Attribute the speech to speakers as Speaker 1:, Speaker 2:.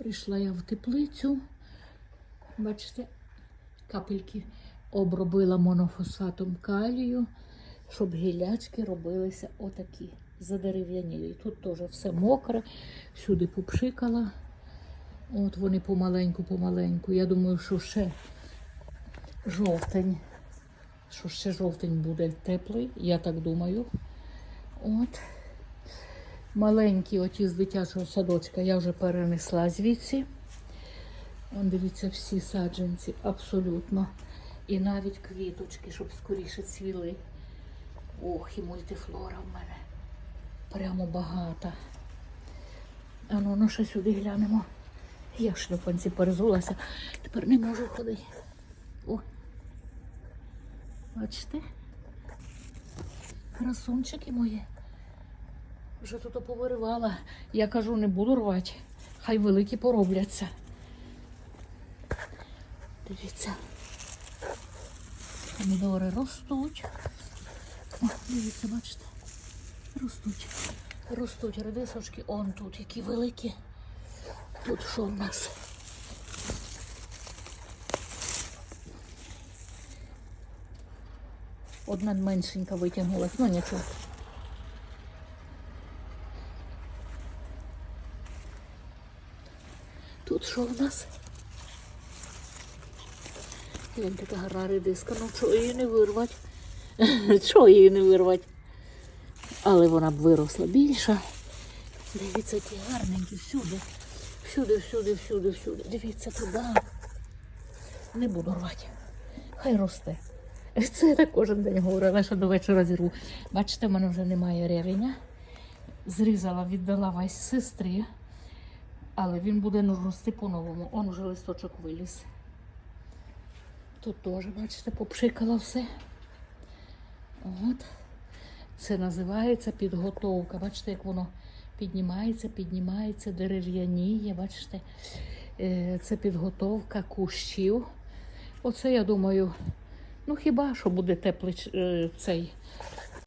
Speaker 1: Прийшла я в теплицю. Бачите, капельки обробила монофосфатом калію, щоб гілячки робилися отакі, задерев'яніли. Тут теж все мокре, сюди попшикала. От вони помаленьку, помаленьку. Я думаю, що ще жовтень, що ще жовтень буде теплий, я так думаю. От. Маленькі оті з дитячого садочка я вже перенесла звідси. Вон, дивіться, всі саджанці абсолютно. І навіть квіточки, щоб скоріше цвіли. Ох, і мультифлора в мене. Прямо багата. А ну, ну ще сюди глянемо. Я шлюпанці перезулася. Тепер не можу ходити. О. Бачите? Красунчики мої. Вже тут повиривала. Я кажу, не буду рвати. Хай великі поробляться. Дивіться. Помідори ростуть. О, дивіться, бачите? Ростуть. Ростуть редисочки. Он тут які великі. Тут що в нас? Одна меншенька витягнулась, ну нічого. Тут що в нас? Гляньте, така гарна редиска. Ну чого її не вирвати? Чого її не вирвати? Але вона б виросла більша. Дивіться, які гарненькі всюди. Всюди, всюди, всюди, всюди. Дивіться туди. Не буду рвати. Хай росте. Це я так кожен день говорила, що до вечора зірву. Бачите, в мене вже немає ревеня. Зрізала, віддала весь сестрі, але він буде рости по-новому. Он уже листочок виліз. Тут теж, бачите, попшикала все. От. Це називається підготовка. Бачите, як воно піднімається, піднімається, дерев'яніє. Бачите, Е, це підготовка кущів. Оце, я думаю, ну хіба що буде теплий е, цей